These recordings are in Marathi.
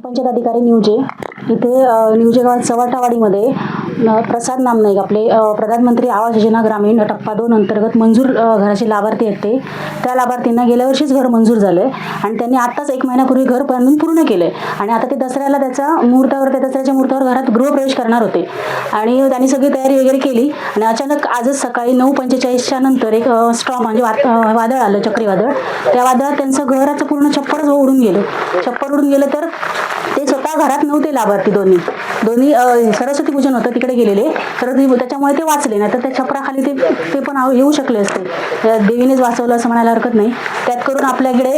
पंचायत अधिकारी निवजे इथे न्यू निवजे गावात चव्हाटावाडीमध्ये प्रसाद नामनाईक आपले प्रधानमंत्री आवास योजना ग्रामीण टप्पा दोन अंतर्गत मंजूर घराचे लाभार्थी आहेत ते. त्या लाभार्थींना गेल्या वर्षीच घर मंजूर झालं आहे आणि त्यांनी आत्ताच एक महिन्यापूर्वी घर बांधून पूर्ण केलं आहे आणि आता ते दसऱ्याला त्याचा मुहूर्तावर त्या दसऱ्याच्या मुहूर्तावर घरात गृहप्रवेश करणार होते. आणि त्यांनी सगळी तयारी वगैरे केली आणि अचानक आजच सकाळी नऊ पंचेचाळीसच्या नंतर एक स्ट्रॉ म्हणजे वादळ आलं चक्रीवादळ त्या वादळात त्यांचं घराचं पूर्ण छप्परच उडून गेलं. छप्पर उडून गेलं तर ते स्वतः घरात नव्हते लाभ लाभार्थी दोन्ही. दोन्ही सरस्वती पूजन होतं तिकडे गेलेले. सरस्वती त्याच्यामुळे ते वाचले. नाही तर त्या छपराखाली ते ते पण येऊ शकले असते. देवीनेच वाचवलं असं म्हणायला हरकत नाही. त्यात करून आपल्याकडे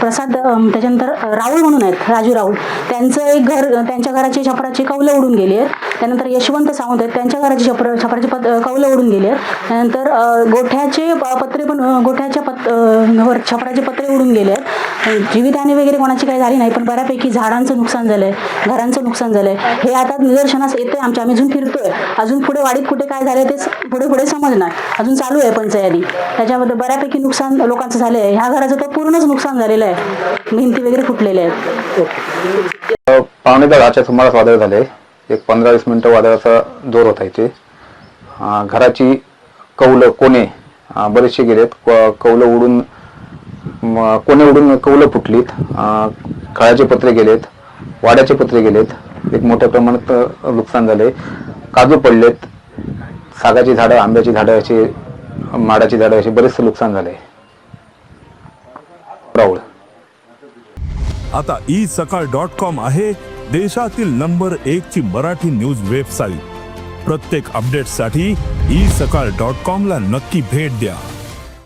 प्रसाद त्याच्यानंतर राहुल म्हणून आहेत राजू राहुल. त्यांचं एक घर त्यांच्या घराची छपराची कौलं उडून गेली आहेत. त्यानंतर यशवंत सावंत आहेत त्यांच्या घराची छपर छपराची पत कौलं उडून गेली आहेत. त्यानंतर गोठ्याचे पत्रे पण गोठ्याच्या पत वर छपराचे पत्रे उडून गेले आहेत. जीवितहानी वगैरे कोणाची काही झाली नाही पण बऱ्यापैकी झाडांचं नुकसान झालंय घरांचं नुकसान झालंय. हे आता निदर्शनास येतंय आमच्या आम्ही अजून फिरतोय. अजून पुढे वाडीत कुठे काय झालंय ते पुढे पुढे समजणार. अजून चालू आहे पंचायती. त्याच्यामध्ये बऱ्यापैकी नुकसान लोकांचं झालंय. ह्या घराचं तर पूर्णच नुकसान झालेलं आहे. भिंती वगैरे फुटलेल्या आहेत. अ, पावणे दहाच्या सुमारास वादळ झाले एक पंधरा वीस मिनिटं वादळाचा जोर होता इथे. घराची कौलं कोणे बरेचसे गेलेत. क- कौलं उडून कोणे उडून कौलं फुटलीत अ, खळाचे पत्रे गेलेत वाड्याचे पत्रे गेलेत एक मोठ्या प्रमाणात नुकसान झाले काजू पडलेत सागाची झाडं आंब्याची झाडं अशी माडाची झाडं अशी बरेचसे नुकसान झाले राहुल. आता ई सकाळ डॉट कॉम आहे देशातील नंबर एक ची मराठी न्यूज वेबसाईट. प्रत्येक अपडेटसाठी ई सकाळ डॉट कॉम ला नक्की भेट द्या.